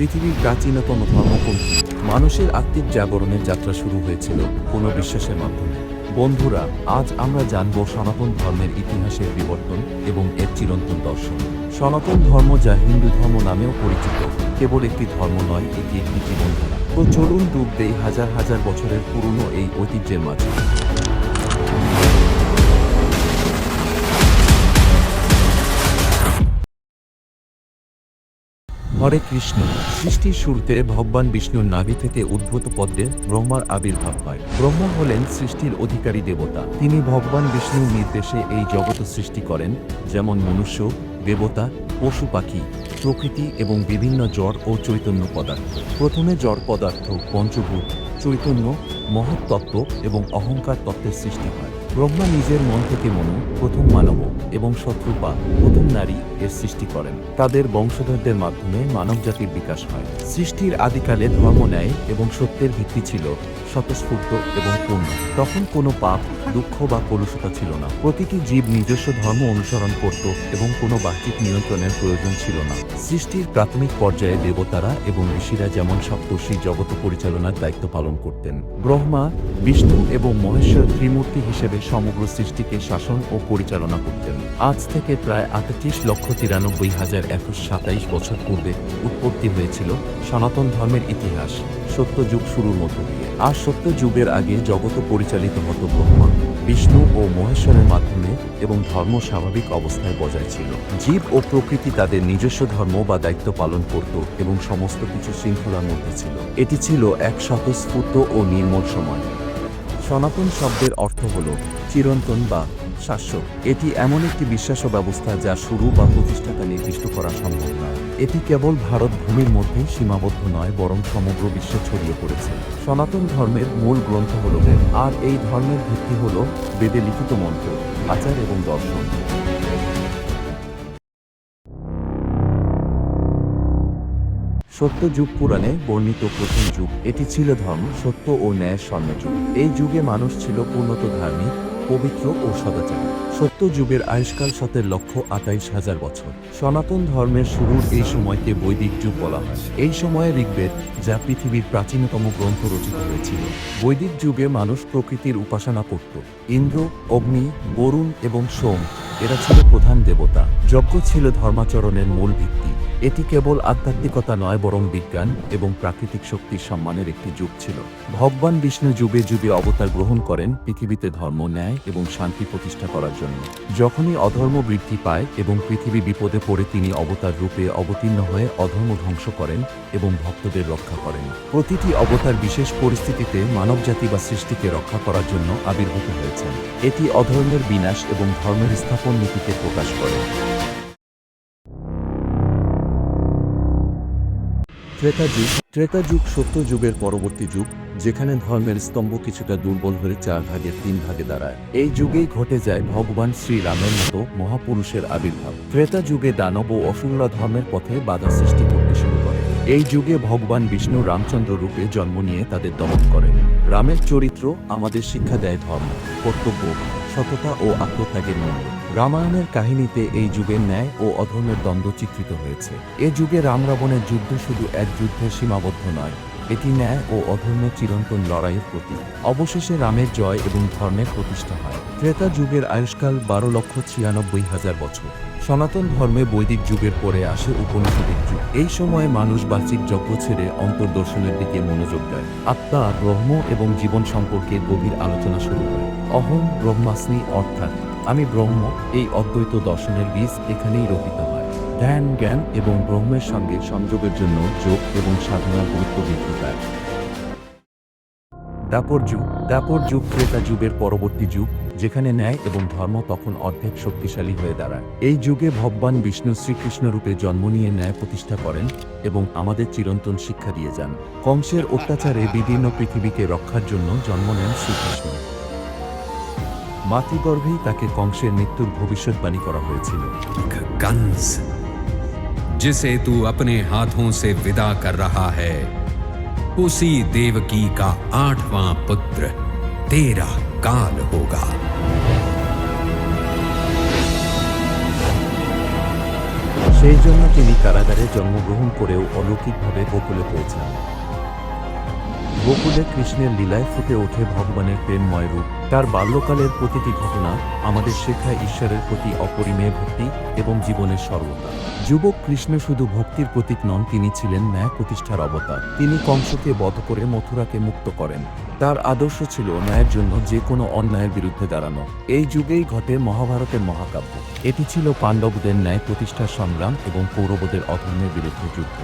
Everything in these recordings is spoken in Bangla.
পৃথিবীর প্রাচীনতম ধর্ম কোনটি মানুষের আত্মিক জাগরণের যাত্রা শুরু হয়েছিল কোনো বিশ্বাসের মাধ্যমে। বন্ধুরা, আজ আমরা জানব সনাতন ধর্মের ইতিহাসের বিবর্তন এবং এর চিরন্তন দর্শন। সনাতন ধর্ম যা হিন্দু ধর্ম নামেও পরিচিত, কেবল একটি ধর্ম নয়, এটি একটি জীবনধারা তো চলুন ডুব দেই হাজার হাজার বছরের পুরনো এই ঐতিহ্যের মাঝে। হরে কৃষ্ণ। সৃষ্টির শুরুতে ভগবান বিষ্ণুর নাভি থেকে উদ্ভূত পদ্মে ব্রহ্মার আবির্ভাব হয়। ব্রহ্মা হলেন সৃষ্টির অধিকারী দেবতা। তিনি ভগবান বিষ্ণুর নির্দেশে এই জগৎ সৃষ্টি করেন, যেমন মনুষ্য, দেবতা, পশু পাখি, প্রকৃতি এবং বিভিন্ন জড় ও চৈতন্য পদার্থ। প্রথমে জড় পদার্থ, পঞ্চভূত, চৈতন্য, মহৎ তত্ত্ব এবং অহংকার তত্ত্বের সৃষ্টি হয়। ব্রহ্মা নিজের মন থেকে মনু, প্রথম মানব এবং শত্রুপা প্রথম নারী এর সৃষ্টি করেন। তাদের বংশধরদের মাধ্যমে মানব জাতির বিকাশ হয়। সৃষ্টির আদিকালে ধর্ম, ন্যায় এবং সত্যের ভিত্তি ছিল স্বতঃস্ফূর্ত এবং পূর্ণ। তখন কোনো পাপ, দুঃখ বা কলুষতা ছিল না। প্রতিটি জীব নিজস্ব ধর্ম অনুসরণ করত এবং কোনো বাহ্যিক নিয়ন্ত্রণের প্রয়োজন ছিল না। সৃষ্টির প্রাথমিক পর্যায়ে দেবতারা এবং ঋষিরা যেমন সপ্তর্ষি জগত পরিচালনার দায়িত্ব পালন করতেন, ব্রহ্মা, বিষ্ণু এবং মহেশ্বর ত্রিমূর্তি হিসেবে সমগ্র সৃষ্টিকে শাসন ও পরিচালনা করতেন। আজ থেকে প্রায় আটত্রিশ লক্ষ তিরানব্বই হাজার একশো সাতাইশ বছর পূর্বে উৎপত্তি হয়েছিল সনাতন ধর্মের ইতিহাস সত্যযুগ শুরুর মধ্য দিয়ে। আর সত্য যুগের আগে জগৎ পরিচালিত হতো ব্রহ্মা, বিষ্ণু ও মহেশ্বরের মাধ্যমে এবং ধর্ম স্বাভাবিক অবস্থায় বজায় ছিল। জীব ও প্রকৃতি তাদের নিজস্ব ধর্ম বা দায়িত্ব পালন করত এবং সমস্ত কিছু শৃঙ্খলার মধ্যে ছিল। এটি ছিল এক স্বতঃস্ফূর্ত ও নির্মল সময়। সনাতন শব্দের অর্থ হল চিরন্তন বা শাশ্বত। এটি এমন একটি বিশ্বাস ব্যবস্থা যা শুরু বা প্রতিষ্ঠাতা নির্দিষ্ট করা সম্ভব নয়। এটি কেবল ভারত ভূমির মধ্যেই সীমাবদ্ধ নয়, বরং সমগ্র বিশ্বে ছড়িয়ে পড়েছে। সনাতন ধর্মের মূল গ্রন্থ হল বেদ, আর এই ধর্মের ভিত্তি হল বেদে লিখিত মন্ত্র, আচার এবং দর্শন। সত্য যুগ পুরাণে বর্ণিত প্রথম যুগ। এটি ছিল ধর্ম, সত্য ও ন্যায়ের স্বর্ণযুগ। এই যুগে মানুষ ছিল পূর্ণত ধার্মিক পবিত্র ও সদাচারী সত্য যুগের আয়ুষ্কাল সতের লক্ষ আটাইশ হাজার বছর। সনাতন ধর্মের শুরুর এই সময়কে বৈদিক যুগ বলা হয়। এই সময়ে ঋগ্বেদ, যা পৃথিবীর প্রাচীনতম গ্রন্থ রচিত হয়েছিল, বৈদিক যুগে মানুষ প্রকৃতির উপাসনা করত। ইন্দ্র, অগ্নি, বরুণ এবং সোম, এরা ছিল প্রধান দেবতা। যজ্ঞ ছিল ধর্মাচরণের মূল ভিত্তি। এটি কেবল আধ্যাত্মিকতা নয় বরং বিজ্ঞান এবং প্রাকৃতিক শক্তির সম্মানের একটি যুগ ছিল। ভগবান বিষ্ণু যুগে যুগে অবতার গ্রহণ করেন পৃথিবীতে ধর্ম, ন্যায় এবং শান্তি প্রতিষ্ঠা করার জন্য। যখনই অধর্ম বৃদ্ধি পায় এবং পৃথিবী বিপদে পড়ে তিনি অবতার রূপে অবতীর্ণ হয়ে অধর্ম ধ্বংস করেন এবং ভক্তদের রক্ষা করেন। প্রতিটি অবতার বিশেষ পরিস্থিতিতে মানবজাতি বা সৃষ্টিকে রক্ষা করার জন্য আবির্ভূত হয়েছেন। এটি অধর্মের বিনাশ এবং ধর্মের স্থাপন নীতিকে প্রকাশ করে। ত্রেতা যুগ ত্রেতা যুগ, সত্য যুগের পরবর্তী যুগ, যেখানে ধর্মের স্তম্ভ কিছুটা দুর্বল হয়ে চার ভাগের তিন ভাগে দাঁড়ায়। এই যুগেই ঘটে যায় ভগবান শ্রীরামের মতো মহাপুরুষের আবির্ভাব। ত্রেতা যুগে দানব ও অসুররা ধর্মের পথে বাধা সৃষ্টি করতে শুরু করে। এই যুগে ভগবান বিষ্ণু রামচন্দ্র রূপে জন্ম নিয়ে তাদের দমন করেন। রামের চরিত্র আমাদের শিক্ষা দেয় ধর্ম, কর্তব্য, সততা ও আত্মত্যাগের মূল্য রামায়ণের কাহিনীতে এই যুগের ন্যায় ও অধর্মের দ্বন্দ্ব চিত্রিত হয়েছে। এ যুগে রাম রাবণের যুদ্ধ শুধু এক যুদ্ধে সীমাবদ্ধ নয়, এটি ন্যায় ও অধর্মের চিরন্তন লড়াইয়ের প্রতীক। অবশেষে রামের জয় এবং ধর্মের প্রতিষ্ঠা হয়। ত্রেতা যুগের আয়ুষ্কাল বারো লক্ষ ছিয়ানব্বই হাজার বছর। সনাতন ধর্মে বৈদিক যুগের পরে আসে উপনিষদের যুগ। এই সময়ে মানুষ বাচিক যজ্ঞ ছেড়ে অন্তর্দর্শনের দিকে মনোযোগ দেয়। আত্মা, ব্রহ্ম এবং জীবন সম্পর্কে গভীর আলোচনা শুরু হয়। অহম ব্রহ্মাস্মি অর্থাৎ আমি ব্রহ্ম, এই অদ্বৈত দর্শনের বীজ এখানেই রোপিত হয়। ধ্যান, জ্ঞান এবং ব্রহ্মের সঙ্গে সংযোগের জন্য যোগ এবং সাধনার গুরুত্ব বৃদ্ধি পায়। দাপর যুগ। দাপর যুগ ক্রেতা যুগের পরবর্তী যুগ, যেখানে ন্যায় এবং ধর্ম তখন অর্ধেক শক্তিশালী হয়ে দাঁড়ায়। এই যুগে ভগবান বিষ্ণু শ্রীকৃষ্ণ রূপে জন্ম নিয়ে ন্যায় প্রতিষ্ঠা করেন এবং আমাদের চিরন্তন শিক্ষা দিয়ে যান। কংসের অত্যাচারে বিদীর্ণ পৃথিবীকে রক্ষার জন্য জন্ম নেন শ্রীকৃষ্ণ। মাতৃগর্ভেই তাকে কংসের মৃত্যুর ভবিষ্যৎবাণী করা হয়েছিল कंस जिसे तू अपने हाथों से विदा कर रहा है उसी देवकी का आठवां पुत्र तेरा काल होगा সেই জন্য তিনি কারাগারে জন্মগ্রহণ করেও অলৌকিকভাবে গোকুলে পৌঁছান গোকুলে কৃষ্ণের লীলায় ফুটে ওঠে ভগবানের প্রেমময় রূপ। তার বাল্যকালের প্রতিটি ঘটনা আমাদের শেখায় ঈশ্বরের প্রতি অপরিমেয় ভক্তি এবং জীবনের সরলতা যুবক কৃষ্ণ শুধু ভক্তির প্রতীক নন, তিনি ছিলেন ন্যায় প্রতিষ্ঠার অবতার। তিনি কংসকে বধ করে মথুরাকে মুক্ত করেন। তার আদর্শ ছিল ন্যায়ের জন্য যে কোনো অন্যায়ের বিরুদ্ধে দাঁড়ানো। এই যুগেই ঘটে মহাভারতের মহাকাব্য। এটি ছিল পাণ্ডবদের ন্যায় প্রতিষ্ঠার সংগ্রাম এবং কৌরবদের অধর্মের বিরুদ্ধে যুদ্ধ।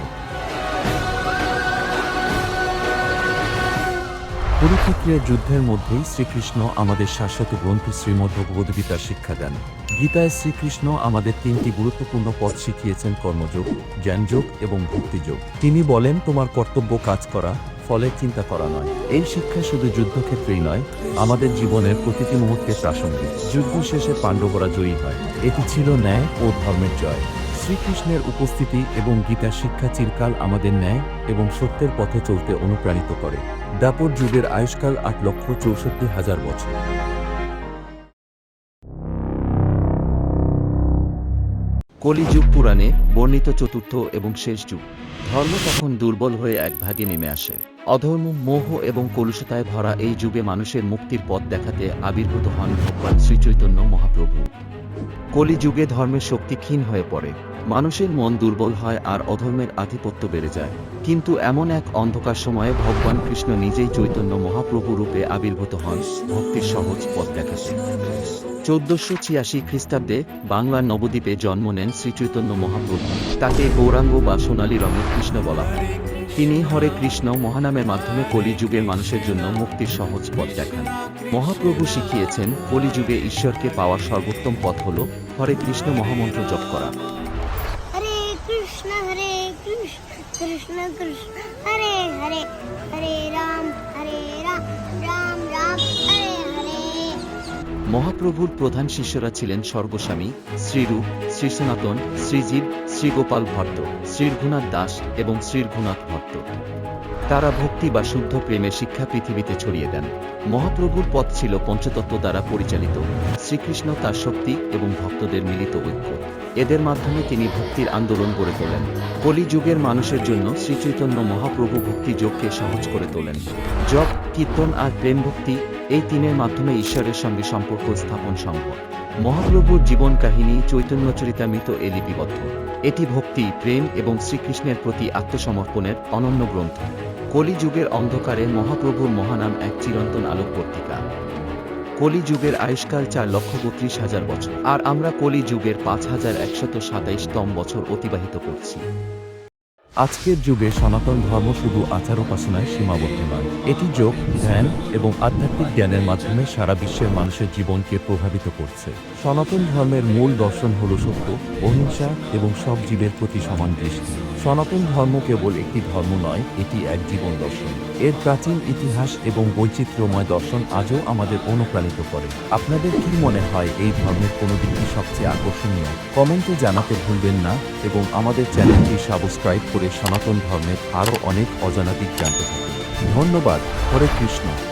কুরুক্ষেত্রের যুদ্ধের মধ্যেই শ্রীকৃষ্ণ আমাদের শাশ্বত গ্রন্থ শ্রীমদ্ ভগবদ্গীতার শিক্ষা দেন। গীতায় শ্রীকৃষ্ণ আমাদের তিনটি গুরুত্বপূর্ণ পথ শিখিয়েছেন কর্মযোগ, জ্ঞানযোগ এবং ভক্তিযোগ। তিনি বলেন, তোমার কর্তব্য কাজ করা, ফলে চিন্তা করা নয়। এই শিক্ষা শুধু যুদ্ধক্ষেত্রেই নয়, আমাদের জীবনের প্রতিটি মুহূর্তে প্রাসঙ্গিক। যুদ্ধ শেষে পাণ্ডবরা জয়ী হয়। এটি ছিল ন্যায় ও ধর্মের জয়। শ্রীকৃষ্ণের উপস্থিতি এবং গীতার শিক্ষা চিরকাল আমাদের ন্যায় এবং সত্যের পথে চলতে অনুপ্রাণিত করে। দাপর যুগের আয়ুষ্কাল আট লক্ষ চৌষট্টি হাজার বছর। কলিযুগ পুরাণে বর্ণিত চতুর্থ এবং শেষ যুগ। ধর্ম তখন দুর্বল হয়ে এক ভাগে নেমে আসে। অধর্ম, মোহ এবং কলুষতায় ভরা এই যুগে মানুষের মুক্তির পথ দেখাতে আবির্ভূত হন ভগবান শ্রীচৈতন্য মহাপ্রভু। কলিযুগে ধর্মের শক্তি ক্ষীণ হয়ে পড়ে। মানুষের মন দুর্বল হয় আর অধর্মের আধিপত্য বেড়ে যায়। কিন্তু এমন এক অন্ধকার সময়ে ভগবান কৃষ্ণ নিজেই চৈতন্য মহাপ্রভু রূপে আবির্ভূত হন। ভক্তির সহজ পথ দেখাতে। চোদ্দশো ছিয়াশি খ্রিস্টাব্দে বাংলার নবদ্বীপে জন্ম নেন শ্রীচৈতন্য মহাপ্রভু। তাকে গৌরাঙ্গ বা সোনালী রঙের কৃষ্ণ বলা হয়। তিনি হরে কৃষ্ণ মহানামের মাধ্যমে কলিযুগের মানুষের জন্য মুক্তির সহজ পথ দেখান। মহাপ্রভু শিখিয়েছেন, কলিযুগে ঈশ্বরকে পাওয়ার সর্বোত্তম পথ হল হরে কৃষ্ণ মহামন্ত্র জপ করা। কৃষ্ণ কৃষ্ণ, হরে হরে হরে রাম হরে রাম রাম রাম, হরে মহাপ্রভুর প্রধান শিষ্যরা ছিলেন স্বর্গস্বামী শ্রীরূপ শ্রী সনাতন শ্রীজীব, শ্রীগোপাল ভট্ট, শ্রীরঘুনাথ দাস এবং শ্রীরঘুনাথ ভট্ট। তারা ভক্তি বা শুদ্ধ প্রেমের শিক্ষা পৃথিবীতে ছড়িয়ে দেন। মহাপ্রভুর পথ ছিল পঞ্চতত্ত্ব দ্বারা পরিচালিত। শ্রীকৃষ্ণ তার শক্তি এবং ভক্তদের মিলিত ঐক্য। এদের মাধ্যমে তিনি ভক্তির আন্দোলন গড়ে তোলেন। কলিযুগের মানুষের জন্য শ্রীচৈতন্য মহাপ্রভু ভক্তি যোগকে সহজ করে তোলেন। জপ, কীর্তন আর প্রেম ভক্তি এই তিনের মাধ্যমে ঈশ্বরের সঙ্গে সম্পর্ক স্থাপন সম্ভব। মহাপ্রভুর জীবন কাহিনী চৈতন্য চরিতামৃত এ লিপিবদ্ধ। এটি ভক্তি, প্রেম এবং শ্রীকৃষ্ণের প্রতি আত্মসমর্পণের অনন্য গ্রন্থ। কলিযুগের অন্ধকারে মহাপ্রভুর মহানাম এক চিরন্তন আলোক পত্রিকা কলিযুগের আয়ুষ্কাল চার লক্ষ বত্রিশ হাজার বছর। আর আমরা কলিযুগের পাঁচ হাজার একশত সাতাইশতম বছর অতিবাহিত করছি। আজকের যুগে সনাতন ধর্ম শুধু আচার উপাসনায় সীমাবদ্ধ নয়। এটি যোগ, ধ্যান এবং আধ্যাত্মিক জ্ঞানের মাধ্যমে সারা বিশ্বের মানুষের জীবনকে প্রভাবিত করছে। সনাতন ধর্মের মূল দর্শন হল সত্য, অহিংসা এবং সব জীবের প্রতি সমান দৃষ্টি। সনাতন ধর্ম কেবল একটি ধর্ম নয়, এটি এক জীবন দর্শন। এর প্রাচীন ইতিহাস এবং বৈচিত্র্যময় দর্শন আজও আমাদের অনুপ্রাণিত করে। আপনাদের কি মনে হয় এই ধর্মের কোনো দিকটি সবচেয়ে আকর্ষণীয়? কমেন্টে জানাতে ভুলবেন না এবং আমাদের চ্যানেলটি সাবস্ক্রাইব করে সনাতন ধর্মের আরও অনেক অজানা দিক জানতে থাকুন। ধন্যবাদ। হরে কৃষ্ণ।